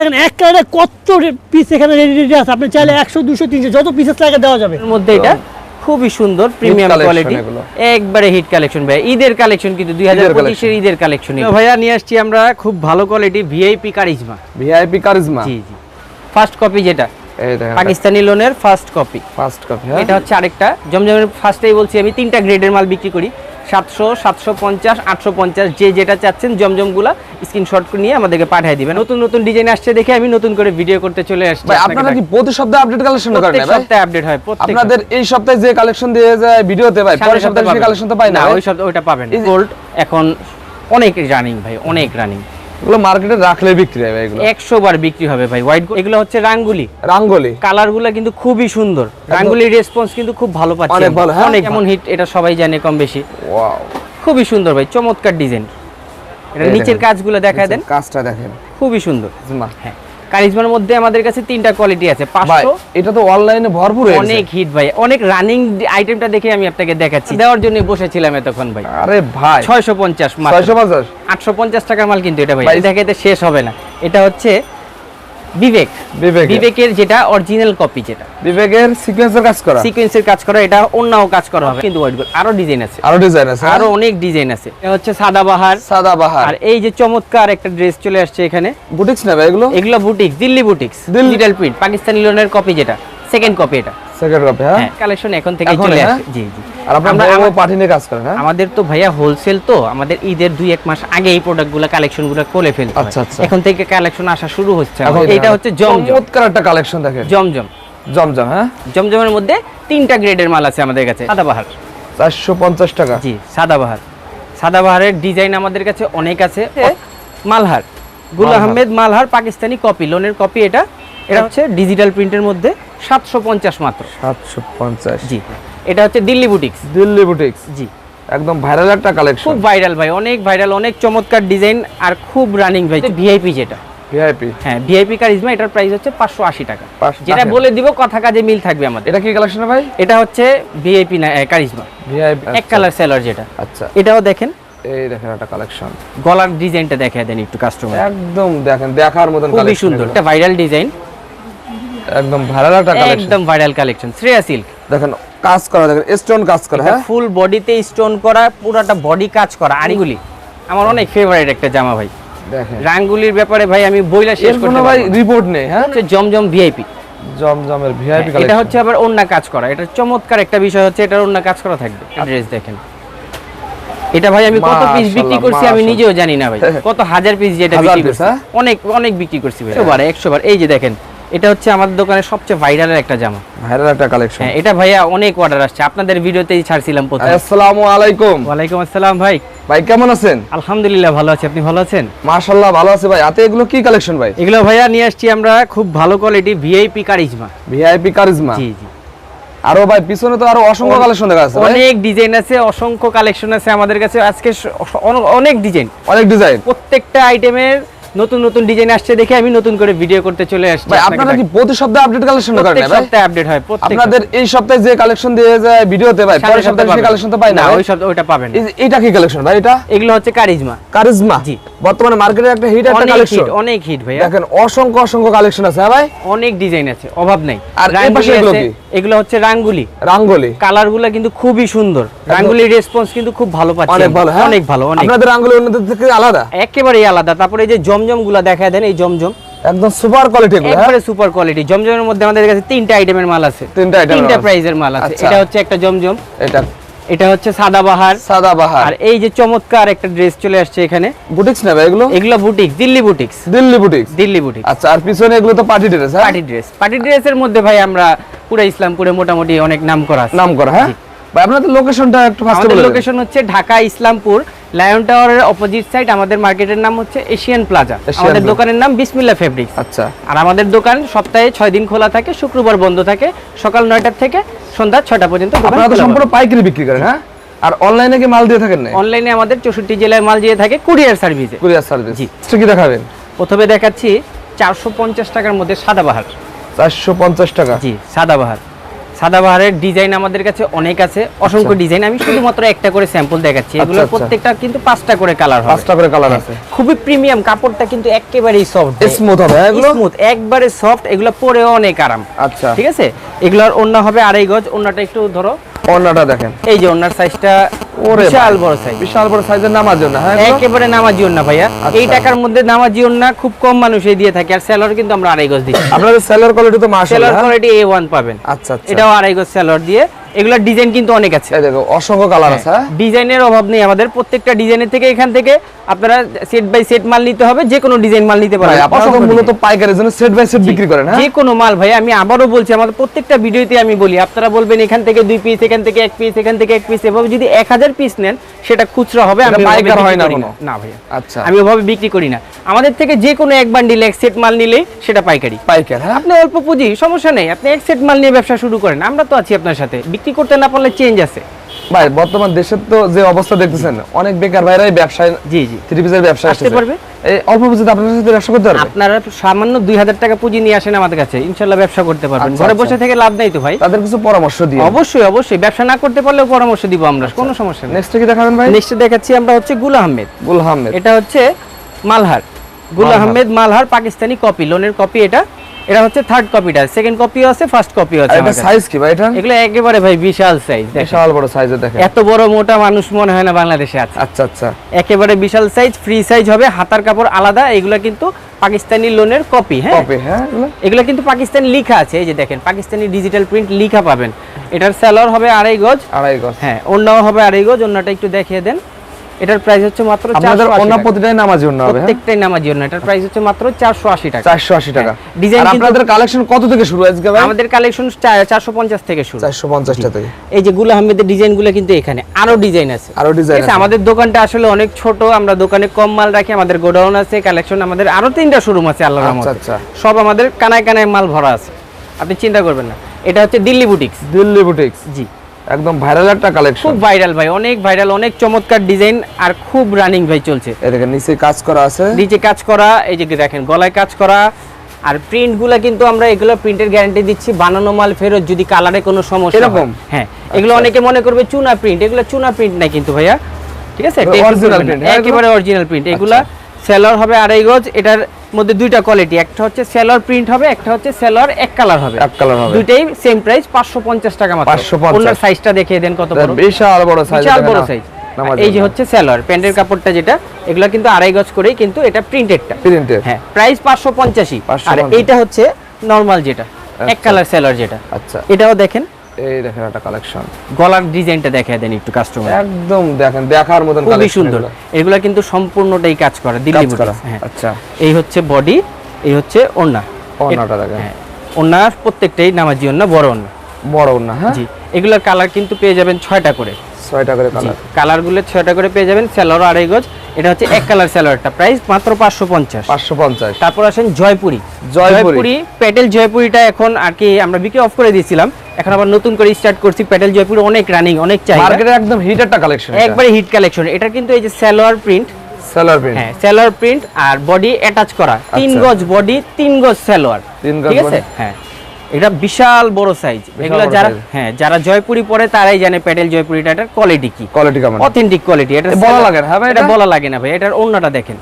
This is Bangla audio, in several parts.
দেখেন এক কালারে কত পিস এখানে রেডি রেডি আছে। আপনি চাইলে একশো দুশো তিনশো যত পিসেস লাগে দেওয়া যাবে। এর মধ্যে এটা খুবই সুন্দর প্রিমিয়াম কোয়ালিটি একবারে হিট কালেকশন ভাই। ঈদের কালেকশন কিন্তু দুই হাজার পঁচিশের ঈদের কালেকশন ভাইয়া নিয়ে আসছি আমরা খুব ভালো quality VIP Karishma VIP Karishma জি জি। ফার্স্ট কপি যেটা? পাকিস্তানি লোনের ফার্স্ট কপি ফার্স্ট কপি হ্যাঁ। এটা হচ্ছে আরেকটা। জমজমের ফার্স্টেই বলছি আমি তিনটা গ্রেডের মাল বিক্রি করি। সাতশো সাতশো পঞ্চাশ আটশো পঞ্চাশ যে যেটা চাচ্ছেন জমজমগুলা স্ক্রিনশট নিয়ে আমাদেরকে পাঠিয়ে দিবেন। নতুন নতুন ডিজাইন আসছে দেখে আমি নতুন করে ভিডিও করতে চলে আসছি আপনারা কি প্রতি সপ্তাহে আপডেট কালেকশন করেন ভাই? সপ্তাহে আপডেট হয় আপনাদের এই সপ্তাহে যে কালেকশন দিয়ে যায় ভিডিওতে ভাই পরের সপ্তাহে কালেকশন তো পাই না না ওই সপ্তাহে ওটা পাবেন গোল্ড এখন অনেক রানিং ভাই অনেক রানিং এগুলো মার্কেটে রাখলে বিক্রি হবে এগুলো। একশো বার বিক্রি হবে ভাই হোয়াইট এগুলো হচ্ছে রাঙ্গুলি। রাঙ্গুলি। কালারগুলা কিন্তু খুবই সুন্দর। রাঙ্গুলি রেসপন্স কিন্তু খুব ভালো পাচ্ছি অনেক ভালো, হ্যাঁ? অনেক এমন হিট এটা সবাই জানে কম বেশি। ওয়াও খুবই সুন্দর ভাই চমৎকার ডিজাইন এটা নিচের। কাজগুলো দেখায় দেন। কাজটা দেখেন। খুবই সুন্দর। হ্যাঁ। কারিজমার মধ্যে আমাদের কাছে তিনটা কোয়ালিটি আছে ভাই পাঁচশো। এটা তো অনলাইনে ভরপুর অনেক হিট ভাই অনেক রানিং আইটেমটা দেখে আমি আপনাকে দেখাচ্ছি। দেওয়ার জন্য বসেছিলাম এতক্ষণ ভাই। আরে ভাই। ছয়শো পঞ্চাশ ছয়শো পঞ্চাশ। আটশো পঞ্চাশ টাকার মাল কিন্তু এটা ভাই ভাই- দেখাইতে শেষ হবে না। এটা হচ্ছে বিবেক। বিবেক বিবেকের যেটা অরিজিনাল কপি যেটা। বিবেকের সিকোয়েন্সের কাজ করা। সিকোয়েন্সের কাজ করা এটা অন্যও কাজ করা হবে। কিন্তু হোয়াইট গোল্ড আরও ডিজাইন আছে। আরও ডিজাইন আছে আরও অনেক ডিজাইন আছে। এটা হচ্ছে সাদাবাহার সাদা বাহার। আর এই যে চমৎকার একটা ড্রেস চলে আসছে এখানে। বুটিক্স না এগুলো? এগুলো boutiques Delhi boutiques Delhi- digital print Pakistani লোনের কপি যেটা সেকেন্ড কপি এটা। সেকেন্ড কপি হ্যাঁ? হ্যাঁ কালেকশন এখন থেকে চলে হ্যাঁ? আসে। জি জি। আর আপনারা আমরা- বড় বড় আমা- পার্টি নিয়ে কাজ করেন হ্যাঁ? আমাদের তো ভাইয়া হোলসেল তো আমাদের ঈদের দুই এক মাস আগে এই প্রোডাক্টগুলো কালেকশনগুলো করে ফেলতে আচ্ছা, আচ্ছা। এখন থেকে কালেকশন আসা শুরু হচ্ছে এটা হচ্ছে জমজম। চমৎকার একটা কালেকশন দেখেন। জমজম। জমজম হ্যাঁ? জমজমের মধ্যে তিনটা গ্রেডের মাল আছে আমাদের কাছে সাদাবাহার চারশো পঞ্চাশ টাকা। জি সাদাবাহার সাদাবাহারের ডিজাইন আমাদের কাছে অনেক আছে। মালহার। গুল আহমেদ মালহার পাকিস্তানি কপি লোনের কপি এটা। এটা হচ্ছে ডিজিটাল প্রিন্টের মধ্যে সাতশো পঞ্চাশ মাত্র। সাতশো পঞ্চাশ। জি এটা হচ্ছে দিল্লি বুটিক্স দিল্লি বুটিক্স জি। একদম ভাইরাল একটা কালেকশন খুব ভাইরাল ভাই অনেক ভাইরাল অনেক চমৎকার ডিজাইন আর খুব রানিং ভাই ভিআইপি যেটা। ভিআইপি হ্যাঁ ভিআইপি কারিজমা এটার প্রাইস হচ্ছে পাঁচশো আশি টাকা। 580 যেটা বলে দিব কথা কাজে মিল থাকবে আমাদের। এটা কি কালেকশন ভাই? এটা হচ্ছে ভিআইপি না কারিজমা ভিআইপি এক কালার সেলার যেটা। আচ্ছা। এটাও দেখেন। এই দেখেন একটা কালেকশন গলার ডিজাইনটা দেখে দেন একটু কাস্টমার একদম দেখেন দেখার মতন খুবই সুন্দর একটা ভাইরাল ডিজাইন একদম ভাইরাল একটা কালেকশন একদম ভাইরাল কালেকশন শ্রেয়া সিল্ক। দেখেন কাজ করা দেখেন স্টোন কাজ করা হ্যাঁ? ফুল বডিতে স্টোন করা পুরাটা বডি কাজ করা আড়িগুলি আমার অনেক ফেভারিট একটা জামা ভাই। দেখেন। রাঙ্গুলির ব্যাপারে ভাই আমি বইলা শেষ করতে ভাই রিপোর্ট নেই হ্যাঁ? জমজম ভিআইপি জমজমের ভিআইপি কালেকশন এটা হচ্ছে আবার অন্য কাজ করা। এটা চমৎকার একটা বিষয় হচ্ছে এটার অন্য কাজ করা থাকবে। ড্রেস দেখেন। এটা ভাই আমি কত পিস বিক্রি করছি আমি নিজেও জানি না ভাই। কত হাজার পিস যেটা বিক্রি করছি। হ্যাঁ? অনেক অনেক বিক্রি করছি ভাই। একশো বার একশো বার এই যে দেখেন এটা হচ্ছে আমাদের দোকানের সবচেয়ে ভাইরালের একটা জামা। ভাইরাল একটা কালেকশন হ্যাঁ এটা ভাইয়া অনেক অর্ডার আসছে। আপনাদের ভিডিওতেই ছাড়ছিলাম প্রথম। আসসালামু আলাইকুম। ওয়ালাইকুম আসসালাম ভাই। ভাই কেমন আছেন? আলহামদুলিল্লাহ ভালো আছি। আপনি ভালো আছেন? মাশাআল্লাহ ভালো আছে ভাই। হাতে এগুলো কি কালেকশন ভাই? এগুলো ভাইয়া নিয়ে আসছি আমরা খুব ভালো quality VIP Karishma VIP Karishma জি জি। আরও ভাই পিছনে তো আরও অসংখ্য কালেকশন দেখা যাচ্ছে অনেক ডিজাইন আছে অসংখ্য কালেকশন আছে আমাদের কাছে। আজকে অনেক ডিজাইন অনেক ডিজাইন প্রত্যেকটা আইটেমের নতুন নতুন ডিজাইন আসছে দেখে আমি নতুন করে ভিডিও করতে চলে আসছি ভাই আপনারা কি প্রতি সপ্তাহে আপডেট কালেকশন করেন প্রত্যেক সপ্তাহে আপডেট হয় প্রত্যেক আপনাদের এই সপ্তাহে যে কালেকশন দিয়ে যায় ভিডিওতে ভাই পরের সপ্তাহে সেই কালেকশন তো পাই না ওই সপ্তাহে ওইটা পাবেন এটা কি কালেকশন ভাই এটা? এগুলো হচ্ছে কারিজমা কারিজমা জি। বর্তমানে মার্কেটে একটা হিট একটা কালেকশন অনেক হিট ভাইয়া। দেখেন অসংখ্য অসংখ্য কালেকশন আছে হ্যাঁ ভাই? অনেক ডিজাইন আছে অভাব নাই। আর এই পাশে এগুলো কি? এগুলো হচ্ছে রাঙ্গুলি রাঙ্গলি কালারগুলা কিন্তু খুবই সুন্দর। রাঙ্গুলির রেসপন্স কিন্তু খুব ভালো পাচ্ছি অনেক ভালো হ্যাঁ? অনেক ভালো অনেক। আপনাদের রাঙ্গলি অন্যদের থেকে আলাদা? একেবারেই আলাদা। তারপরে এই যে জমজম গুলা দেখা দেন এই জমজম। একদম সুপার কোয়ালিটি এগুলো হ্যাঁ? একবারে সুপার কোয়ালিটি জমজমের মধ্যে আমাদের কাছে তিনটা আইটেমের মাল আছে। তিনটা এর তিনটা প্রাইজের মাল আছে। আচ্ছা। এটা হচ্ছে একটা জমজম। এটা। এটা হচ্ছে সাদাবাহার সাদা বাহার। আর এই যে চমৎকার একটা ড্রেস চলে আসছে এখানে। বুটিক্স না ভাই এগুলো? এগুলো boutiques Delhi boutiques. Delhi boutiques? Delhi boutiques. আচ্ছা আর পিছনে এগুলো তো পার্টি ড্রেস হ্যাঁ? পার্টি ড্রেস পার্টি ড্রেসের মধ্যে ভাই আমরা পুরো ইসলামপুরে মোটামুটি অনেক নাম করা আছে। নাম করা হ্যাঁ। ভাই আপনাদের লোকেশনটা একটু ফার্স্টে আমাদের বলে লোকেশন হচ্ছে ঢাকা ইসলামপুর লায়ন টাওয়ারের অপোজিট সাইড আমাদের মার্কেটের নাম হচ্ছে এশিয়ান প্লাজা আমাদের দোকানের নাম বিসমিল্লা ফেব্রিক্স আচ্ছা। আর আমাদের দোকান সপ্তাহে ছয় দিন খোলা থাকে শুক্রবার বন্ধ থাকে সকাল নয়টার থেকে সন্ধ্যা ছয়টা পর্যন্ত আপনারা তো সম্পূর্ণ পাইকারি বিক্রি করেন হ্যাঁ? আর অনলাইনে কি মাল দিয়ে থাকেন না অনলাইনে আমাদের চৌষট্টি জেলায় মাল দিয়ে থাকে কুরিয়ার সার্ভিসে কুরিয়ার সার্ভিস। জি। কি দেখাবেন? প্রথমে দেখাচ্ছি চারশো পঞ্চাশ টাকার মধ্যে সাদাবাহার চারশো পঞ্চাশ টাকা। জি সাদাবাহার সাদাবাহারের ডিজাইন আমাদের কাছে অনেক আছে। অসংখ্য ডিজাইন। আমি শুধুমাত্র একটা করে স্যাম্পল দেখাচ্ছি। এগুলোর আচ্ছা। প্রত্যেকটা কিন্তু পাঁচটা করে কালার হবে। পাঁচটা করে কালার আছে। খুবই প্রিমিয়াম কাপড়টা কিন্তু একেবারেই সফট স্মুথ হবে হ্যাঁ এগুলো? স্মুথ একবারে সফট এগুলো পরেও অনেক আরাম। আচ্ছা। ঠিক আছে? এগুলোর অন্য হবে আড়াই গজ অন্যটা একটু ধরো অন্যটা দেখেন। এই যে ওন্নার সাইজটা বিশাল বড় সাইজ বিশাল বড় সাইজের হ্যাঁ? একেবারে নামাজি না ভাইয়া। আচ্ছা। এই টাকার মধ্যে নামাজি না খুব কম মানুষই দিয়ে থাকে আর সেলর কিন্তু আমরা আড়াই গজ দিচ্ছি। আপনাদের সেলার কোয়ালিটি তো মাশাআল্লাহ। সেলর কোয়ালিটি পাবেন। আচ্ছা আচ্ছা। এটাও আড়াই গজ সেলর দিয়ে। এগুলোর ডিজাইন কিন্তু অনেক আছে। দেখো অসংখ্য কালার আছে হ্যাঁ? ডিজাইনের অভাব নেই আমাদের প্রত্যেকটা ডিজাইনের থেকে এখান থেকে আপনারা সেট বাই সেট মাল নিতে হবে যে কোনো ডিজাইন মাল নিতে ভাই পারবেন আপনারা মূলত পাইকারের জন্য সেট বাই সেট বিক্রি করেন হ্যাঁ? যে কোনো মাল ভাই আমি আবারও বলছি আমাদের প্রত্যেকটা ভিডিওতে আমি বলি আপনারা বলবেন এখান থেকে দুই পিস এখান থেকে এক পিস এখান থেকে এক পিস এভাবে যদি এক হাজার পিস নেন সেটা খুচরা হবে আমি পাইকার হয় না কোনো? না ভাইয়া। আচ্ছা। আমি ওভাবে বিক্রি করি না। আমাদের থেকে যে কোনো এক বান্ডিল এক সেট মাল নিলে সেটা পাইকারি। পাইকার হ্যাঁ। আপনি অল্প পুঁজি সমস্যা নেই। আপনি এক সেট মাল নিয়ে ব্যবসা শুরু করেন আমরা তো আছি আপনার সাথে। বিক্রি করতে না পারলে চেঞ্জ আছে? ভাই বর্তমান দেশের তো যে অবস্থা দেখতেছেন অনেক বেকার ভাইরাই ব্যবসায় জি জি। থ্রি পিসের ব্যবসা আসতে পারবে। এই অল্প পুঁজিতে আপনার সাথে ব্যবসা করতে পারবে? আপনারা সামান্য দুই হাজার টাকা পুঁজি নিয়ে আসেন আমাদের কাছে ইনশাল্লাহ ব্যবসা করতে পারবেন। আচ্ছা, ঘরে আচ্ছা। বসে থেকে লাভ নাই তো ভাই। তাদের কিছু পরামর্শ দিয়ে। অবশ্যই অবশ্যই। ব্যবসা না করতে পারলেও পরামর্শ দিব আমরা কোনো সমস্যা নেই। নেক্সট কি দেখাবেন ভাই? নেক্সট দেখাচ্ছি আমরা হচ্ছে গুল আহমেদ। গুল আহমেদ। এটা হচ্ছে মালহার। গুল। আহমেদ মালহার পাকিস্তানি কপি লোনের কপি এটা। এটা হচ্ছে থার্ড কপিটা সেকেন্ড কপিও আছে ফার্স্ট কপিও আছে এটা সাইজ কি ভাই এটা এগুলো একেবারে ভাই বিশাল সাইজ বিশাল বড় সাইজের দেখেন। এত বড় মোটা মানুষ মনে হয় না বাংলাদেশে আছে। আচ্ছা আচ্ছা। একেবারে বিশাল সাইজ ফ্রি সাইজ হবে হাতার কাপড় আলাদা এগুলো কিন্তু পাকিস্তানি লোনের কপি হ্যাঁ? কপি হ্যাঁ এগুলো? এগুলো কিন্তু পাকিস্তানি লেখা আছে এই যে দেখেন পাকিস্তানি ডিজিটাল প্রিন্ট লেখা পাবেন। এটার স্যালোর হবে আড়াই গজ। আড়াই গজ। হ্যাঁ অন্যও হবে আড়াই গজ অন্যটা একটু দেখিয়ে দেন। এটার প্রাইস হচ্ছে মাত্র আপনাদের 480 অন্য প্রতিটাই নামাজি অন্য হবে হ্যাঁ? প্রত্যেকটাই নামাজি অন্য এটার প্রাইস হচ্ছে মাত্র টাকা। টাকা। হ্যাঁ, আর কিন্তু- আপনাদের কালেকশন কত থেকে শুরু আজকে ভাই? আমাদের কালেকশন থেকে শুরু। থেকে এই যে গুলো আহমেদের ডিজাইন কিন্তু এখানে আরও ডিজাইন আছে। আরও ডিজাইন আছে, আমাদের দোকানটা আসলে অনেক ছোট আমরা দোকানে কম মাল রাখি আমাদের গোডাউন আছে কালেকশন আমাদের আরও তিনটা শোরুম আছে আল্লাহর আচ্ছা রহমতে। আচ্ছা। সব আমাদের কানায় কানায় মাল ভরা আছে। আপনি চিন্তা করবেন না এটা হচ্ছে দিল্লি বুটিক্স দিল্লি বুটিক্স জি। একদম ভাইরাল একটা কালেকশন খুব ভাইরাল ভাই অনেক ভাইরাল অনেক চমৎকার ডিজাইন আর খুব রানিং ভাই চলছে। এদিকে নিচে কাজ করা আছে। নিচে কাজ করা এই যে দেখেন গলায় কাজ করা। আর প্রিন্টগুলা কিন্তু আমরা এগুলো প্রিন্টের গ্যারান্টি দিচ্ছি বানানো মাল ফেরত যদি কালারে কোনো সমস্যা হয়। এরকম? হ্যাঁ এগুলো অনেকে মনে করবে চুনা প্রিন্ট এগুলো চুনা প্রিন্ট না কিন্তু ভাইয়া। ঠিক আছে? Print, হ্যাঁ, একেবারে অরিজিনাল প্রিন্ট এগুলা সেলর হবে আড়াই গজ এটার মধ্যে দুইটা কোয়ালিটি একটা হচ্ছে সেলর প্রিন্ট হবে একটা হচ্ছে সেলর এক কালার হবে। এক কালার হবে। দুইটাই সেম প্রাইস পাঁচশো পঞ্চাশ টাকা মাত্র। 550 ওনার সাইজটা দেখিয়ে দেন কত বড়। বিশাল বড় সাইজ বিশাল বড় সাইজ এই যে হচ্ছে সেলর প্যান্টের কাপড়টা যেটা এগুলা কিন্তু আড়াই গজ করেই কিন্তু এটা প্রিন্টেডটা প্রিন্টেড হ্যাঁ প্রাইস পাঁচশো পঞ্চাশি 550 আর এইটা হচ্ছে নরমাল যেটা এক আচ্ছা। কালার সেলর যেটা। আচ্ছা। এটাও দেখেন এই দেখেন একটা কালেকশন গলার ডিজাইনটা দেখায় দেন একটু কাস্টমার একদম দেখেন দেখার মতন খুবই সুন্দর। এগুলো। কিন্তু সম্পূর্ণটাই কাজ করা দিল্লি করা হ্যাঁ। আচ্ছা। এই হচ্ছে বডি এই হচ্ছে ওন্না ওড়নাটা দেখেন। হ্যাঁ। ওন্নার প্রত্যেকটাই নামাজি ওন্না বড় ওন্না বড় ওড়না হ্যাঁ? জি। এগুলোর কালার কিন্তু পেয়ে যাবেন ছয়টা করে। ছয়টা করে কালার কালারগুলো ছয়টা করে পেয়ে যাবেন স্যালোর আড়াই গজ। এটা হচ্ছে এক কালার স্যালোয়ারটা প্রাইস মাত্র পাঁচশো পঞ্চাশ। পাঁচশো পঞ্চাশ। তারপর আসেন জয়পুরি। জয়পুরি। প্যাটেল জয়পুরিটা এখন আর কি আমরা বিক্রি অফ করে দিয়েছিলাম। এখন আবার নতুন করে স্টার্ট করছি প্যাটেল জয়পুরি অনেক রানিং অনেক চাহিদা। মার্কেটে একদম হিট একটা কালেকশন একবারে হিট কালেকশন এটা কিন্তু এই যে সালোয়ার প্রিন্ট সেলার প্রিন্ট হ্যাঁ সালোয়ার প্রিন্ট আর বডি অ্যাটাচ করা। তিন আচ্ছা। গজ বডি তিন গজ সালোয়ার তিন গজ ঠিক আছে? হ্যাঁ। এটা বিশাল বড় সাইজ এগুলো যারা। হ্যাঁ যারা জয়পুরি পরে তারাই জানে প্যাটেল জয়পুরিটা এটার কোয়ালিটি কি। কোয়ালিটি কেমন? অথেন্টিক কোয়ালিটি এটা বলা লাগে না, হ্যাঁ ভাই এটা এটা? বলা লাগে না ভাই এটার অন্যটা দেখেন।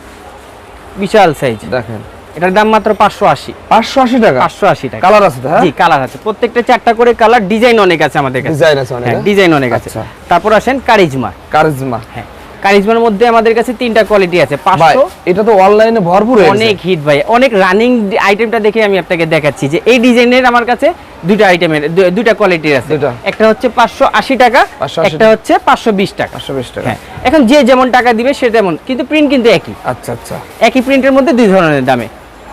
বিশাল সাইজ দেখেন। এটার দাম মাত্র পাঁচশো আশি। পাঁচশো আশি টাকা? পাঁচশো আশি টাকা। কালার আছে হ্যাঁ? জি কালার আছে। প্রত্যেকটা চারটা করে কালার ডিজাইন অনেক আছে আমাদের কাছে। ডিজাইন আছে অনেক হ্যাঁ ডিজাইন অনেক আছে। আচ্ছা। তারপর আসেন কারিজমা। কারিজমা। হ্যাঁ কারিজমার মধ্যে আমাদের কাছে তিনটা কোয়ালিটি আছে। ভাই পাঁচশো এটা তো অনলাইনে ভরপুর হয়ে অনেক হিট ভাই। অনেক রানিং আইটেমটা দেখে আমি আপনাকে দেখাচ্ছি যে এই ডিজাইনের আমার কাছে দুইটা আইটেমের দুইটা কোয়ালিটির আছে। একটা হচ্ছে পাঁচশো আশি টাকা 580 একটা হচ্ছে পাঁচশো বিশ টাকা। পাঁচশো বিশ টাকা। হ্যাঁ এখন যে যেমন টাকা দিবে সে তেমন কিন্তু প্রিন্ট কিন্তু একই। আচ্ছা আচ্ছা। একই প্রিন্টের মধ্যে দুই ধরনের দামে।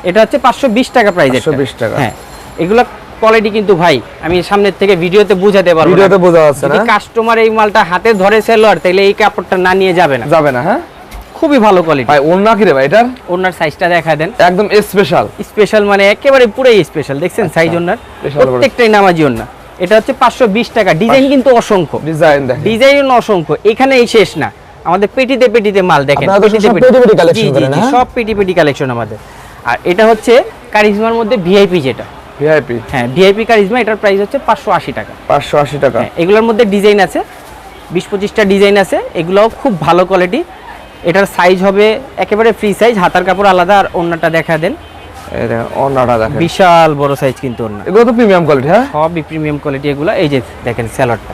এটা হচ্ছে পাঁচশো বিশ টাকা প্রাইস 520 টাকা। হ্যাঁ এগুলো কোয়ালিটি কিন্তু ভাই আমি সামনের থেকে ভিডিওতে বুঝাতে পারব ভিডিওতে বোঝা যাচ্ছে না। কাস্টমার এই মালটা হাতে ধরে সেলোয়ার তাহলে এই কাপড়টা না নিয়ে যাবে না। যাবে না হ্যাঁ? খুবই ভালো কোয়ালিটি ভাই ওড়না কি রে ভাই এটার? ওনার সাইজটা দেখা দেন। একদম স্পেশাল স্পেশাল মানে একেবারে পুরাই স্পেশাল দেখছেন? সাইজ বিশাল বড়। প্রত্যেকটাই নামাজি ওন্না এটা হচ্ছে পাঁচশো বিশ টাকা। ডিজাইন কিন্তু অসংখ্য। ডিজাইন দেখেন। ডিজাইন অসংখ্য। এখানেই শেষ না। আমাদের পেটিতে পেটিতে মাল দেখেন? সব পেটি পেটি কালেকশন আমাদের। আর এটা হচ্ছে কারিজমার মধ্যে ভিআইপি যেটা। ভিআইপি হ্যাঁ ভিআইপি কারিজমা এটার প্রাইস হচ্ছে পাঁচশো আশি টাকা। পাঁচশো আশি টাকা। হ্যাঁ এগুলোর মধ্যে ডিজাইন আছে বিশ পঁচিশটা ডিজাইন আছে এগুলোও খুব ভালো কোয়ালিটি এটার সাইজ হবে একেবারে ফ্রি সাইজ হাতার কাপড় আলাদা আর অন্যটা দেখা দেন। এই অন্যটা দেখেন। বিশাল বড় সাইজ কিন্তু অন্য। এগুলো তো প্রিমিয়াম কোয়ালিটি হ্যাঁ? সবই প্রিমিয়াম কোয়ালিটি এগুলো। এই যে দেখেন স্যালোয়ারটা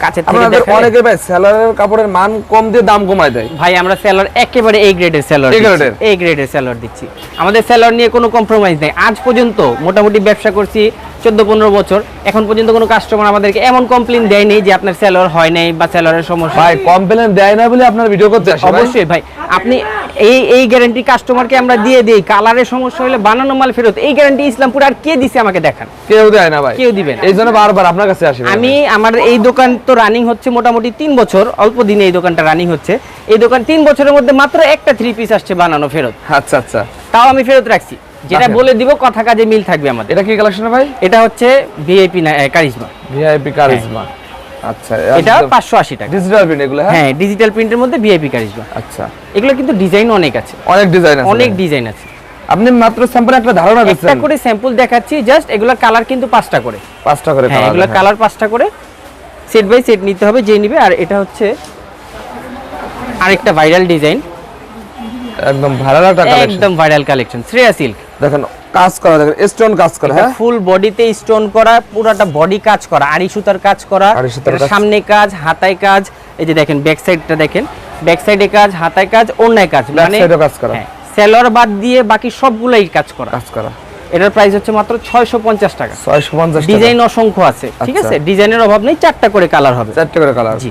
কাছে থেকে আপনাদের দেখালে- অনেকে ভাই স্যালোয়ারের কাপড়ের মান কম দিয়ে দাম কমায় দেয়। ভাই আমরা স্যালোয়ার একেবারে এই গ্রেডের স্যালোয়ার এই গ্রেডের স্যালোয়ার দিচ্ছি। আমাদের স্যালোয়ার নিয়ে কোনো কম্প্রোমাইজ নাই। আজ পর্যন্ত মোটামুটি ব্যবসা করছি চোদ্দ পনেরো বছর। এখন পর্যন্ত কোনো কাস্টমার আমাদেরকে এমন কমপ্লেন দেয়নি যে আপনার স্যালোয়ার হয় নাই বা স্যালোয়ারের সমস্যা ভাই কমপ্লেন দেয় না বলে আপনার ভিডিও করতে আসে অবশ্যই ভাই। আপনি এই এই গ্যারান্টি কাস্টমারকে আমরা দিয়ে দিই। কালারের সমস্যা হলে বানানো মাল ফেরত। এই গ্যারান্টি ইসলামপুর আর কে দিছে আমাকে দেখান? কেউ দেয় না ভাই। কেউ দিবেন এই জন্য বারবার আপনার কাছে আসি আমি আমার এই দোকান তো রানিং হচ্ছে মোটামুটি তিন বছর। অল্প দিনে এই দোকানটা রানিং হচ্ছে। এই দোকান তিন বছরের মধ্যে মাত্র একটা থ্রি পিস আসছে বানানো ফেরত। আচ্ছা আচ্ছা। তাও আমি ফেরত রাখছি। যেটা বলে দিব কথা কাজে মিল থাকবে আমাদের। এটা কি কালেকশন ভাই? এটা হচ্ছে ভিআইপি কারিজমা ভিআইপি কারিজমা আচ্ছা এটা পাঁচশো আশি টাকা। ডিজিটাল প্রিন্ট এগুলো হ্যাঁ? হ্যাঁ ডিজিটাল প্রিন্টের মধ্যে ভিআইপি কারিজমা আচ্ছা। এগুলো কিন্তু ডিজাইন অনেক আছে। অনেক ডিজাইন আছে অনেক ডিজাইন আছে। আপনি মাত্র স্যাম্পল একটা ধারণা একটা করে স্যাম্পল দেখাচ্ছি জাস্ট এগুলো কালার কিন্তু পাঁচটা করে। পাঁচটা করে হ্যাঁ কালার এগুলো কালার পাঁচটা করে। সেট বাই সেট নিতে হবে যে নিবে। আর এটা হচ্ছে আরেকটা ভাইরাল ডিজাইন একদম ভালো একটা কালেকশন একদম ভাইরাল কালেকশন শ্রেয়া সিল্ক দেখেন কাজ করা দেখেন স্টোন কাজ করা হ্যাঁ? ফুল বডিতে স্টোন করা পুরাটা বডি কাজ করা আড়ি সুতার কাজ করা। সামনে কাজ হাতায় কাজ এই যে দেখেন ব্যাক সাইডটা দেখেন ব্যাক সাইডে কাজ হাতায় কাজ অন্যায় কাজ side কাজ করা। হ্যাঁ সেলর বাদ দিয়ে বাকি সবগুলাই কাজ করা। কাজ করা। এটার প্রাইস হচ্ছে মাত্র 650 টাকা। ছয়শো পঞ্চাশ ডিজাইন অসংখ্য আছে ঠিক আচ্ছা। আছে? ডিজাইনের অভাব নেই চারটা করে কালার হবে। চারটা করে কালার জি।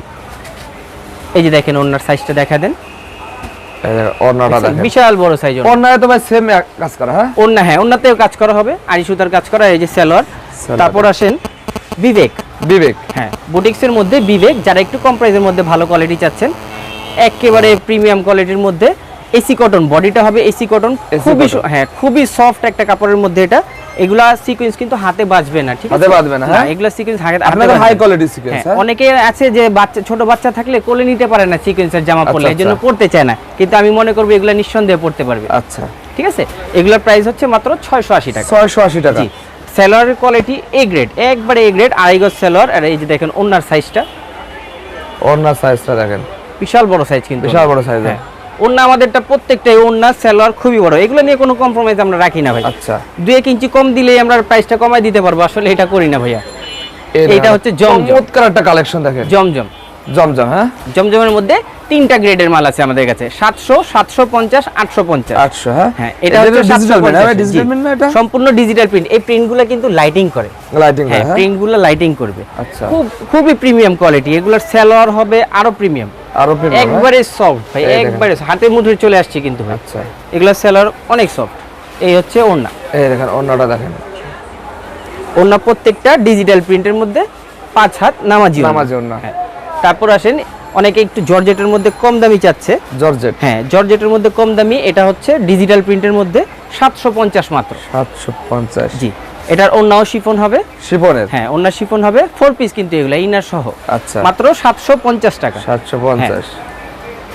এই যে দেখেন ওনার সাইজটা দেখা দেন। অন্যটা দেখেন বিশাল বড় সাইজ অন্যায় তো ভাই সেম কাজ করা হ্যাঁ? হ্যাঁ কাজ করা হবে। সুতার কাজ করা এই যে সেলর। তারপর আসেন বিবেক। বিবেক। হ্যাঁ বুটিক্সের মধ্যে বিবেক যারা একটু কম প্রাইসের মধ্যে ভালো কোয়ালিটি চাচ্ছেন একেবারে প্রিমিয়াম কোয়ালিটির মধ্যে এসি কটন বডিটা হবে এসি কটন। খুবই হ্যাঁ খুবই সফট একটা কাপড়ের মধ্যে এটা। এগুলা সিকোয়েন্স কিন্তু হাতে বাজবে না ঠিক আছে? হাতে বাজবে না, হ্যাঁ? এগুলা সিকোয়েন্স হাতে আপনাদের হাই কোয়ালিটি সিকোয়েন্স অনেকে আছে যে বাচ্চা ছোট বাচ্চা থাকলে কোলে নিতে পারে না সিকোয়েন্সের জামা আচ্ছা, পরলে এই জন্য আচ্ছা। পড়তে চায় না। কিন্তু আমি মনে করব এগুলা নিঃসন্দেহে পড়তে পারবে। আচ্ছা। ঠিক আছে? এগুলোর প্রাইস হচ্ছে মাত্র ছয়শো আশি টাকা। ছয়শো আশি টাকা। জি সেলরের কোয়ালিটি এ গ্রেড একবারে এ গ্রেড আড়াই গজ সেলর আর এই যে দেখেন ওনার সাইজটা ওনার সাইজটা দেখেন। বিশাল বড় সাইজ কিন্তু। বিশাল বড় সাইজ হ্যাঁ। ওন্না আমাদেরটা প্রত্যেকটাই ওন্না সেলোয়ার খুবই বড়। এগুলো নিয়ে কোনো কম্প্রোমাইজ আমরা রাখি না ভাই। আচ্ছা। দুই এক ইঞ্চি কম দিলেই আমরা প্রাইসটা কমাই দিতে পারব। আসলে এটা করি না ভাইয়া। দেখেন, হচ্ছে জমজম। চমৎকার একটা কালেকশন দেখেন। জমজম। জমজম হ্যাঁ? জমজমের মধ্যে তিনটা গ্রেডের মাল আছে আমাদের কাছে। সাতশো সাতশো পঞ্চাশ আটশো পঞ্চাশ। আটশো হ্যাঁ? হ্যাঁ এটা হচ্ছে ডিজিটাল প্রিন্ট হ্যাঁ 750 ডিজিটাল। প্রিন্ট না এটা? সম্পূর্ণ ডিজিটাল প্রিন্ট এই প্রিন্টগুলো কিন্তু লাইটিং করে। লাইটিং হ্যাঁ হ্যাঁ? প্রিন্টগুলো লাইটিং করবে। আচ্ছা। খুব খুবই প্রিমিয়াম কোয়ালিটি এগুলোর সেলোয়ার হবে আরও প্রিমিয়াম আরও একবারে সফট ভাই একবারে হাতের চলে আসছে কিন্তু ভাই। আচ্ছা। এগুলোর সেলোয়ার অনেক সফট এই হচ্ছে ওন্না এই দেখেন অন্যটা দেখেন। ওন্না প্রত্যেকটা ডিজিটাল প্রিন্টের মধ্যে পাঁচ হাত নামাজি। নামাজি ওড়না। হ্যাঁ। তারপর আসেন অনেকে একটু জর্জেটের মধ্যে কম দামি চাচ্ছে। জর্জেট। হ্যাঁ জর্জেটের মধ্যে কম দামি এটা হচ্ছে ডিজিটাল প্রিন্টের মধ্যে সাতশো পঞ্চাশ মাত্র। সাতশো পঞ্চাশ। জি। এটার অন্যাও শিফন হবে। শিপনের হ্যাঁ অন্য শিফন হবে। ফোর পিস কিন্তু এগুলো ইনার সহ। আচ্ছা। মাত্র সাতশো পঞ্চাশ টাকা। সাতশো পঞ্চাশ।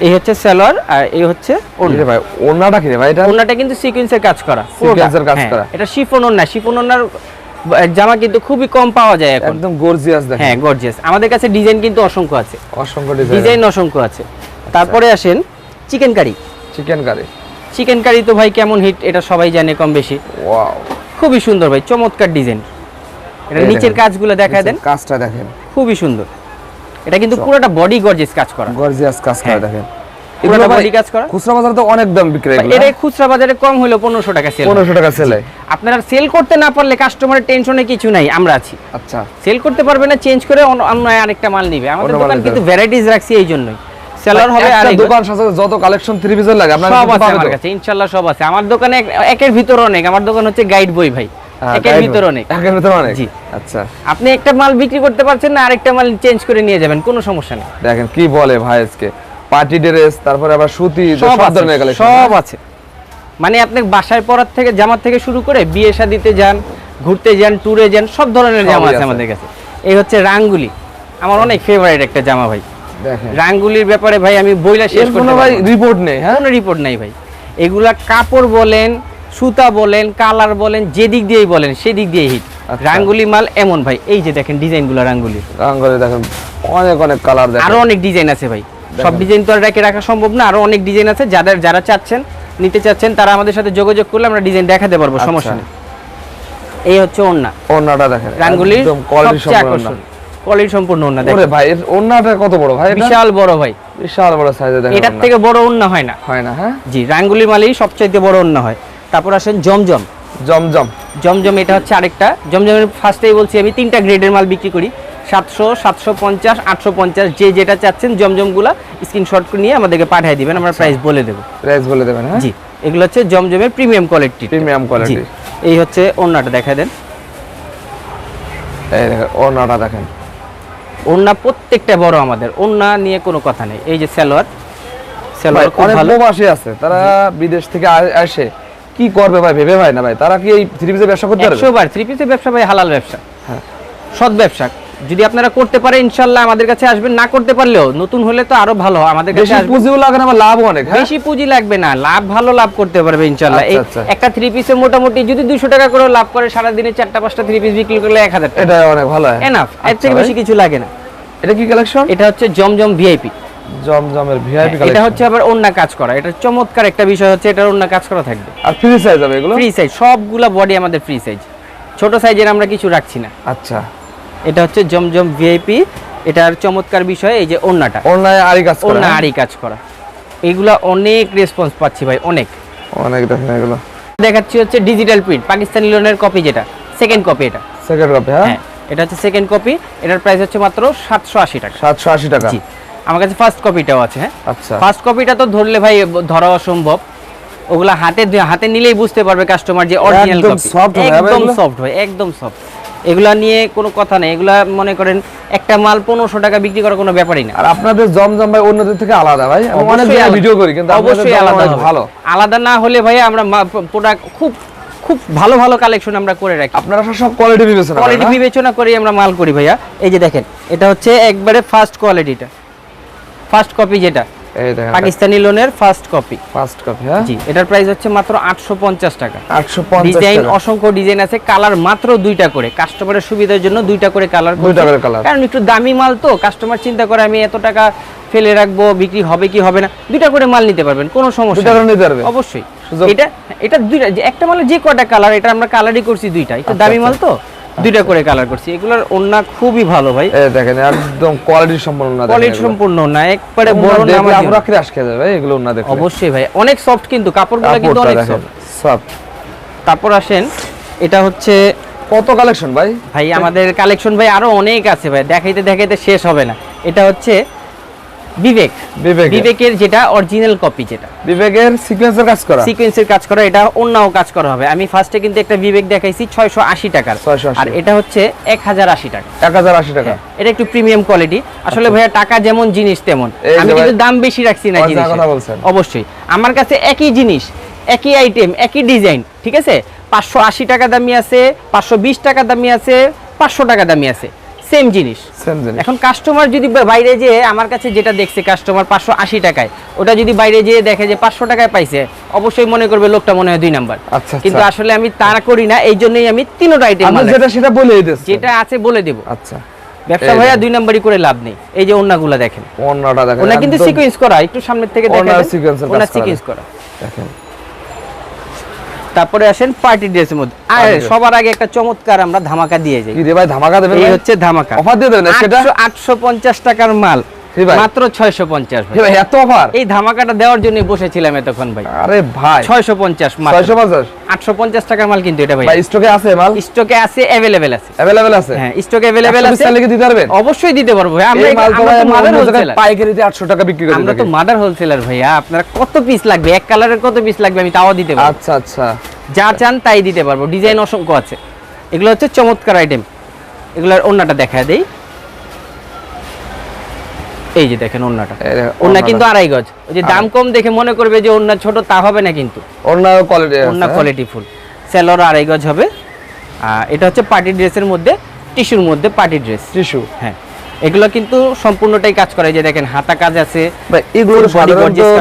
এই হচ্ছে সেলোয়ার আর এই হচ্ছে ওড়না। রে ভাই ওড়নাটা কি রে ভাই এটা? ওড়নাটা কিন্তু সিকোয়েন্সের কাজ করা সিকোয়েন্সের কাজ হ্যাঁ, করা। এটা শিফন ওড়না। শিফন ওড়নার জামা কিন্তু খুবই কম পাওয়া যায় এখন। একদম গর্জিয়াস দেখেন। হ্যাঁ গর্জিয়াস আমাদের কাছে ডিজাইন কিন্তু অসংখ্য আছে। অসংখ্য ডিজাইন ডিজাইন অসংখ্য আছে। তারপরে আসেন chicken curry chicken curry chicken curry তো ভাই কেমন হিট এটা সবাই জানে কম বেশি। ওয়াও খুবই সুন্দর ভাই চমৎকার ডিজাইন। এটা নিচের কাজগুলো দেখা দেন। কাজটা দেখেন। খুবই সুন্দর। এটা কিন্তু পুরোটা বডি গর্জিয়াস কাজ করা। গর্জিয়াস কাজ করা হ্যাঁ। দেখেন। পুরোটা বডি কাজ করা। খুচরা বাজারে তো অনেক দাম বিক্রি এগুলো এটা খুচরা বাজারে কম হলো পনেরোশো টাকা সেল পনেরোশো টাকা সেলে আপনারা সেল করতে না পারলে কাস্টমারের টেনশনে কিছু নাই আমরা আছি। আচ্ছা। সেল করতে পারবে না চেঞ্জ করে অন্য অন্য আরেকটা মাল নিবে। আমাদের দোকান কিন্তু ভ্যারাইটিস রাখছি এই জন্যই। সেলার হবে আর দোকান সাথে যত কালেকশন থ্রি পিসের লাগে আপনার সব আছে আমার কাছে ইনশাল্লাহ সব আছে। আমার দোকানে একের ভিতর অনেক আমার দোকান হচ্ছে গাইড বই ভাই। হ্যাঁ, একের ভিতর অনেক। একের ভিতর অনেক? জি। আচ্ছা। আপনি একটা মাল বিক্রি করতে পারছেন না আরেকটা মাল চেঞ্জ করে নিয়ে যাবেন কোনো সমস্যা নেই। দেখেন কি বলে ভাই আজকে। পার্টি ড্রেস তারপরে আবার সুতি সব ধরনের কালেকশন সব আছে। মানে আপনি বাসায় পরার থেকে জামার থেকে শুরু করে বিয়ে শাদিতে যান ঘুরতে যান ট্যুরে যান সব ধরনের জামা আছে। আমাদের কাছে। এই হচ্ছে রাঙ্গুলি। আমার অনেক ফেভারিট একটা জামা ভাই। রাঙ্গুলির ব্যাপারে ভাই আমি বইলা শেষ করতে ভাই রিপোর্ট নেই হ্যাঁ? কোনো রিপোর্ট নাই ভাই। এগুলা কাপড় বলেন সুতা বলেন কালার বলেন যেদিক দিয়েই বলেন সেদিক দিয়ে হিট আচ্ছা। রাঙ্গুলি মাল এমন ভাই এই যে দেখেন ডিজাইনগুলো রাঙ্গুলির রাঙ্গলে দেখেন অনেক অনেক কালার দেখেন। আরও অনেক ডিজাইন আছে ভাই। সব ডিজাইন তো আর রেখে রাখা সম্ভব না আরও অনেক ডিজাইন আছে। যাদের যারা চাচ্ছেন নিতে চাচ্ছেন তারা আমাদের সাথে যোগাযোগ করলে আমরা ডিজাইন দেখাতে পারব আচ্ছা। সমস্যা নেই। এই হচ্ছে ওন্না ওন্নাটা দেখেন রাঙ্গুলির একদম কোয়ালিটি সম্পূর্ণ আকর্ষণ। কোয়ালিটি সম্পূর্ণ ওন্না দেখেন। ভাই এর ওন্নাটা কত বড় ভাই বিশাল বড় ভাই। বিশাল বড় সাইজে দেখেন এটার থেকে বড় ওন্না হয় না। হয় না হ্যাঁ? জি রাঙ্গুলি মালেই সবচাইতে বড় ওন্না হয়। তারপর আসেন জমজম। জমজম। জমজম এটা হচ্ছে আরেকটা। জমজমের ফার্স্টেই বলছি আমি তিনটা গ্রেডের মাল বিক্রি করি। সাতশো সাতশো পঞ্চাশ আটশো পঞ্চাশ যে যেটা চাচ্ছেন জমজমগুলা স্ক্রিনশট নিয়ে আমাদেরকে পাঠিয়ে দিবেন আমরা প্রাইস বলে দেবো। প্রাইস বলে দেবেন হ্যাঁ? জি এগুলো হচ্ছে জমজমের প্রিমিয়াম কোয়ালিটি প্রিমিয়াম কোয়ালিটি এই হচ্ছে ওন্নাটা দেখা দেন। এই দেখেন ওন্নাটা দেখেন। ওন্না প্রত্যেকটা বড় আমাদের ওড়না নিয়ে কোনো কথা নেই। এই যে সালোয়ার সালোয়ার অনেক প্রবাসী আছে তারা বিদেশ থেকে আসে কি করবে ভাই ভেবে ভাই না ভাই? তারা কি এই থ্রি পিসের ব্যবসা করতে পারবে? একশো বার থ্রি পিসের ব্যবসা ভাই হালাল ব্যবসা। হ্যাঁ। সৎ ব্যবসা। যদি আপনারা করতে পারেন ইনশাল্লাহ আমাদের কাছে আসবেন। না করতে পারলেও নতুন হলে তো আরও ভালো আমাদের কাছে বেশি। পুঁজিও লাগে না লাভ অনেক হ্যাঁ? বেশি পুঁজি লাগবে না লাভ ভালো লাভ করতে পারবে ইনশাল্লাহ। আচ্ছা, আচ্ছা। একটা থ্রি পিসে মোটামুটি যদি দুশো টাকা করে লাভ করে সারা দিনে চারটা পাঁচটা থ্রি পিস বিক্রি করলে এক হাজার টাকা। এটা অনেক ভালো হয়। এনাফ এর আচ্ছা থেকে বেশি কিছু লাগে না। এটা কি কালেকশন এটা হচ্ছে জমজম ভিআইপি জমজমের ভিআইপি এটা হচ্ছে আবার অন্য কাজ করা। এটা চমৎকার একটা বিষয় হচ্ছে এটার অন্য কাজ করা থাকবে। আর ফ্রি সাইজ হবে এগুলো? ফ্রি সাইজ সবগুলা বডি আমাদের ফ্রি সাইজ ছোট সাইজের আমরা কিছু রাখছি না। আচ্ছা। এটা হচ্ছে জমজম ভিআইপি এটার চমৎকার বিষয় এই যে ওন্নাটা অনলাইনে আরই কাজ করে ওন্না হ্যাঁ? আরই কাজ করা। এইগুলা অনেক রেসপন্স পাচ্ছি ভাই অনেক। অনেক দেখেন এগুলো। দেখাচ্ছি হচ্ছে ডিজিটাল প্রিন্ট পাকিস্তানি লোনের কপি যেটা সেকেন্ড কপি এটা। সেকেন্ড কপি হ্যাঁ? হ্যাঁ এটা হচ্ছে সেকেন্ড কপি এটার প্রাইস হচ্ছে মাত্র সাতশো আশি টাকা। সাতশো আশি টাকা? জি আমার কাছে ফার্স্ট কপিটাও আছে হ্যাঁ? আচ্ছা। ফার্স্ট কপিটা তো ধরলে ভাই ধরা অসম্ভব। ওগুলা হাতে হাতে নিলেই বুঝতে পারবে কাস্টমার যে অরিজিনাল কপি হয়, একদম সফট হয় একদম সফট এগুলা নিয়ে কোনো কথা নেই। এগুলা মনে করেন একটা মাল পনেরোশো টাকা বিক্রি করার কোনো ব্যাপারই না। আর আপনাদের জমজম ভাই অন্যদের থেকে আলাদা ভাই অনেক। ভিডিও করি কিন্তু অবশ্যই আলাদা ভালো। আলাদা না হলে ভাই আমরা প্রোডাক্ট খুব খুব ভালো ভালো কালেকশন আমরা করে রাখি। আপনারা সব- কোয়ালিটি বিবেচনা কোয়ালিটি বিবেচনা করে আমরা মাল করি ভাইয়া। এই যে দেখেন এটা হচ্ছে একবারে ফার্স্ট কোয়ালিটিটা ফার্স্ট কপি যেটা। পাকিস্তানি লোনের ফার্স্ট কপি ফার্স্ট কপি হ্যাঁ? জি এটার প্রাইস হচ্ছে মাত্র আটশো পঞ্চাশ টাকা। আটশো পঞ্চাশ ডিজাইন অসংখ্য ডিজাইন আছে কালার মাত্র দুইটা করে। কাস্টমারের সুবিধার জন্য দুইটা করে কালার দুইটা করে colour। কারণ একটু দামি মাল তো কাস্টমার চিন্তা করে আমি এত টাকা ফেলে রাখব বিক্রি হবে কি হবে না দুইটা করে মাল নিতে পারবেন কোনো সমস্যা দুইটা করে নিতে পারবে অবশ্যই। এটা এটা দুইটা একটা মালের যে কয়টা কালার এটা আমরা কালারই করছি দুইটা। একটু আচ্ছা, দামি আচ্ছা। মাল তো? দুইটা করে কালার করছি। এগুলোর ওন্না খুবই ভালো ভাই। দেখেন একদম কোয়ালিটি সম্পন্ন না কোয়ালিটি সম্পূর্ণ না একবারে বড় না আমরা আমরা ক্র্যাশ খেয়ে যাবে এগুলো ওন্না দেখো অবশ্যই ভাই অনেক সফট কিন্তু কাপড়গুলো কিন্তু অনেক সফট সফট তারপর আসেন এটা হচ্ছে কত কালেকশন ভাই? ভাই আমাদের কালেকশন ভাই আরও অনেক আছে ভাই দেখাইতে দেখাইতে শেষ হবে না। এটা হচ্ছে বিবেক। বিবেক বিবেকের যেটা অরিজিনাল কপি যেটা। বিবেকের সিকোয়েন্সের কাজ করা। সিকোয়েন্সের কাজ করা এটা অন্যও কাজ করা হবে। আমি ফার্স্টে কিন্তু একটা বিবেক দেখাইছি ছয়শো আশি টাকার। আর এটা হচ্ছে এক হাজার আশি টাকা। এক হাজার আশি টাকা। এটা একটু প্রিমিয়াম কোয়ালিটি আসলে ভাইয়া টাকা যেমন জিনিস তেমন। আমি কিন্তু দাম বেশি রাখছি না বলছেন। অবশ্যই। আমার কাছে একই জিনিস একই আইটেম একই ডিজাইন ঠিক আছে? পাঁচশো আশি টাকা দামি আছে পাঁচশো বিশ টাকা দামি আছে পাঁচশো টাকা দামি আছে। সেম জিনিস। সেম জিনিস। এখন কাস্টমার যদি বাইরে যেয়ে আমার কাছে যেটা দেখছে কাস্টমার পাঁচশো আশি টাকায় ওটা যদি বাইরে যেয়ে দেখে যে পাঁচশো টাকায় পাইছে অবশ্যই মনে করবে লোকটা মনে হয় দুই নাম্বার। আচ্ছা, কিন্তু আচ্ছা। আসলে আমি তারা করি না এই জন্যই আমি তিনোটা আইটেম যেটা সেটা বলে দিতেছি যেটা আছে বলে দেব। আচ্ছা। ব্যবসা ভাইয়া দুই নাম্বারই করে লাভ নেই। এই যে ওন্নাগুলা দেখেন। অন্যটা দেখেন ওনা কিন্তু সিকোয়েন্স করা একটু সামনের থেকে দেখেন। ওনা সিকোয়েন্স করা। দেখেন। তারপরে আসেন পার্টি ড্রেসের মধ্যে। আর সবার আগে একটা চমৎকার আমরা ধামাকা দিয়ে যাই। ভাই ধামাকা দেবেন এই হচ্ছে ধামাকা। অফার দিয়ে দেবেন সেটা? আটশো পঞ্চাশ টাকার মাল? মাত্র ভাই এত অফার এই ধামাকাটা দেওয়ার জন্য বসেছিলাম এতক্ষণ ভাই। আরে ভাই। ছয়শো পঞ্চাশ মাল ছয়শো আটশো টাকার মাল কিন্তু এটা ভাই। ভাই স্টকে আছে মাল? স্টকে আছে অ্যাভেলেবেল আছে। অ্যাভেলেবেল আছে? হ্যাঁ স্টকে অ্যাভেলেবেল আছে। পিস কি দিতে পারবেন? অবশ্যই দিতে পারব ভাই। আমরা এই মাল তো আমরা ভাই তো আমি মাদার হোলসেলার পাইকারিতে 800 টাকা বিক্রি করে আমরা তো মাদার হোলসেলার ভাইয়া। আপনার কত পিস লাগবে? এক কালারের কত পিস লাগবে? আমি তাও দিতে পারব। আচ্ছা আচ্ছা। যা চান তাই দিতে পারব। ডিজাইন অসংখ্য আছে। এগুলো হচ্ছে চমৎকার আইটেম এগুলোর অন্যটা দেখা দেই। এই যে দেখেন ওন্নাটা ওন্না কিন্তু আড়াই গজ। ওই যে দাম কম দেখে মনে করবে যে ওন্না ছোট তা হবে না কিন্তু। অন্য কোয়ালিটি ওন্না কোয়ালিটি ফুল সেলর আড়াই গজ হবে। আর এটা হচ্ছে পার্টি ড্রেসের মধ্যে টিস্যুর মধ্যে পার্টি ড্রেস। টিস্যু। হ্যাঁ। এগুলো কিন্তু সম্পূর্ণটাই কাজ করে যে দেখেন হাতা কাজ আছে ভাই এগুলো।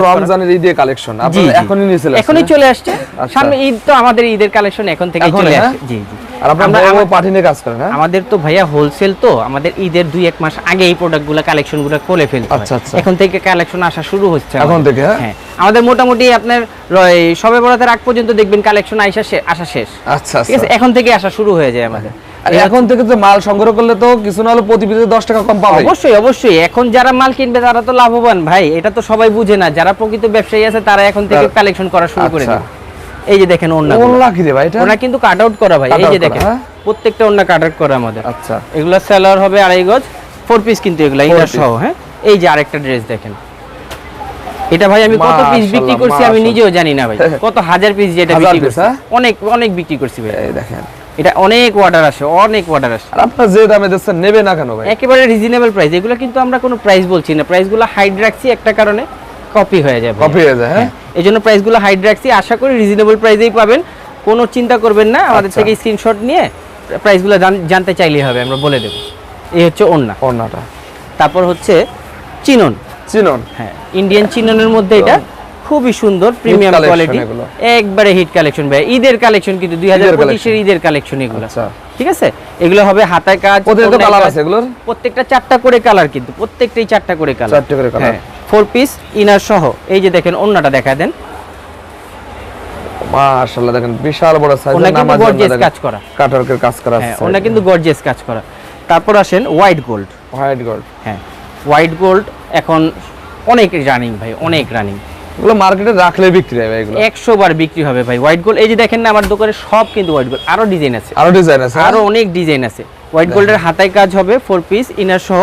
রমজানের ঈদে কালেকশন আপনারা এখনই নিয়ে চলে এখনই চলে আসছে। আচ্ছা। সামনে ঈদ তো আমাদের ঈদের কালেকশন এখন থেকে চলে হ্যাঁ? আসছে জি জি। আর আপনারা আমরা- বড় বড় আমা- পার্টি নিয়ে কাজ করেন হ্যাঁ? আমাদের তো ভাইয়া হোলসেল তো আমাদের ঈদের দুই এক মাস আগে এই প্রোডাক্টগুলো কালেকশনগুলো করে ফেলতে আচ্ছা, আচ্ছা। এখন থেকে কালেকশন আসা শুরু হচ্ছে এখন থেকে, হ্যাঁ? হ্যাঁ। আমাদের মোটামুটি আপনার সবে বরাতের আগ পর্যন্ত দেখবেন কালেকশন আইসা আসা শেষ। আচ্ছা ঠিক আছে? এখন থেকে আসা শুরু হয়ে যায় আমাদের। আর এখন থেকে তো মাল সংগ্রহ করলে তো কিছু না হলে প্রতি পিসে দশ টাকা কম পাবে অবশ্যই অবশ্যই। এখন যারা মাল কিনবে তারা তো লাভবান। ভাই এটা তো সবাই বুঝে না। যারা প্রকৃত ব্যবসায়ী আছে তারা এখন থেকে কালেকশন করা শুরু করে আচ্ছা। এই যে দেখেন ওন্না ওল্লা কি রে ভাই এটা? ওনা কিন্তু কাট আউট করা ভাই এই যে দেখেন হ্যাঁ? প্রত্যেকটা ওন্না কাট আউট করা আমাদের। আচ্ছা। এগুলো সেলার হবে আড়াই গজ ফোর পিস কিন্তু এগুলো ইনার সহ হ্যাঁ? এই যে আরেকটা ড্রেস দেখেন। এটা ভাই আমি কত পিস বিক্রি করছি আমি নিজেও জানি না ভাই। কত হাজার পিস যেটা বিক্রি করছি। হ্যাঁ? অনেক অনেক বিক্রি করছি ভাই। এই দেখেন। এটা অনেক অর্ডার আসে অনেক অর্ডার আসে। আর আপনার যে দামে দিচ্ছেন নেবে না কেন ভাই? একেবারে রিজনেবল প্রাইস এগুলো কিন্তু আমরা কোনো প্রাইস বলছি না। প্রাইসগুলো হাইড রাখছি একটা কারণে। কপি হয়ে যাবে কপি হয়ে যায় হ্যাঁ? এই জন্য প্রাইসগুলো হাইড রাখছি আশা করি রিজনেবল প্রাইসেই পাবেন। কোনো চিন্তা করবেন না আমাদের আচ্ছা। থেকে স্ক্রিনশট নিয়ে প্রাইসগুলো জানতে চাইলেই হবে আমরা বলে দেব। এই হচ্ছে ওন্না ওড়নাটা। তারপর হচ্ছে চিনন। চিনন। হ্যাঁ ইন্ডিয়ান চিননের মধ্যে এটা। খুবই সুন্দর প্রিমিয়াম কোয়ালিটি একবারে হিট কালেকশন ভাই। ঈদের কালেকশন কিন্তু দুই হাজার পঁচিশের ঈদের কালেকশন এগুলো। আচ্ছা। ঠিক আছে? এগুলো হবে হাতায় কাজ তো কালার আছে এগুলোর? প্রত্যেকটা চারটা করে কালার কিন্তু প্রত্যেকটাই চারটা করে কালার চারটে করে colour। ফোর পিস ইনার সহ। এই যে দেখেন অন্যটা দেখা দেন। মাশাআল্লাহ দেখেন বিশাল বড় সাইজ ওনা কিন্তু গর্জিয়াস কাজ করা। কাটারকের কাজ করা হ্যাঁ আছে। ওনা কিন্তু গর্জিয়াস কাজ করা। তারপর আসেন হোয়াইট গোল্ড হোয়াইট গোল্ড হ্যাঁ হোয়াইট গোল্ড এখন অনেক রানিং ভাই অনেক রানিং এগুলো মার্কেটে রাখলে বিক্রি হবে এগুলো। একশো বার বিক্রি হবে ভাই। হোয়াইট গোল্ড এই যে দেখেন না আমার দোকানে সব কিন্তু হোয়াইট গোল্ড আরও ডিজাইন আছে। আরও ডিজাইন আছে আরও অনেক ডিজাইন আছে। হোয়াইট গোল্ডের হাতায় কাজ হবে ফোর পিস ইনার সহ।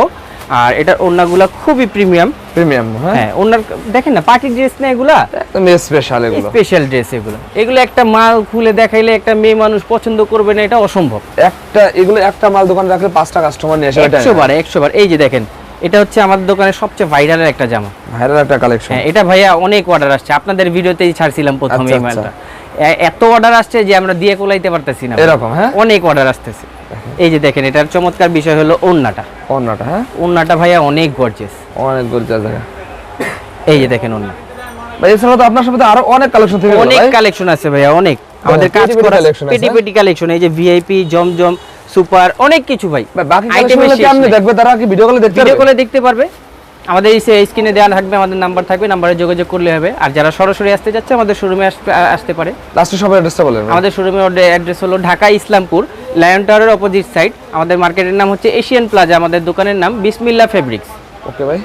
আর এটার ওড়নাগুলো খুবই প্রিমিয়াম প্রিমিয়াম হ্যাঁ? হ্যাঁ দেখেন না পার্টি ড্রেস না এগুলা? একদম স্পেশাল এগুলো। স্পেশাল ড্রেস এগুলো। এগুলো একটা মাল খুলে দেখাইলে একটা মেয়ে মানুষ পছন্দ করবে না এটা অসম্ভব। একটা এগুলো একটা মাল দোকানে রাখলে পাঁচটা কাস্টমার নিয়ে আসে একশো বার একশো বার। এই যে দেখেন এটা হচ্ছে আমাদের দোকানের সবচেয়ে ভাইরালের একটা জামা। ভাইরাল একটা কালেকশন হ্যাঁ এটা ভাইয়া অনেক অর্ডার আসছে। আপনাদের ভিডিওতেই ছাড়ছিলাম প্রথমে এই আচ্ছা, মালটা। এত অর্ডার আসছে যে আমরা দিয়ে কোলাইতে পারতেছি না। এরকম, হ্যাঁ? অনেক অর্ডার আসতেছে। এই যে দেখেন এটার চমৎকার বিষয় হলো ওন্নাটা। ওড়নাটা হ্যাঁ? ওন্নাটা ভাইয়া অনেক গর্জেস অনেক গর্জিয়াস জায়গা এই যে দেখেন ওন্না। ভাই এছাড়া তো আপনার সাথে আরও অনেক কালেকশন থেকে অনেক কালেকশন আছে ভাইয়া অনেক। আমাদের কাজ পেটি পেটি করা আছে, পেটি হ্যাঁ? পেটি কালেকশন এই যে ভিআইপি জমজম সুপার অনেক কিছু ভাই। বাকি আপনি। দেখবে তারা কি ভিডিও কলে দেখতে ভিডিও কলে দেখতে পারবে। আমাদের এই স্ক্রিনে দেওয়া থাকবে আমাদের নাম্বার থাকবে নাম্বারে যোগাযোগ করলে হবে। আর যারা সরাসরি আসতে যাচ্ছে আমাদের শোরুমে আসতে পারে। লাস্টে সবার অ্যাড্রেসটা বলেন আমাদের শোরুমের অ্যাড্রেস হলো ঢাকা ইসলামপুর লায়ন টাওয়ারের অপোজিট সাইড আমাদের মার্কেটের নাম হচ্ছে এশিয়ান প্লাজা আমাদের দোকানের নাম বিসমিল্লা ফেব্রিক্স ওকে ভাই।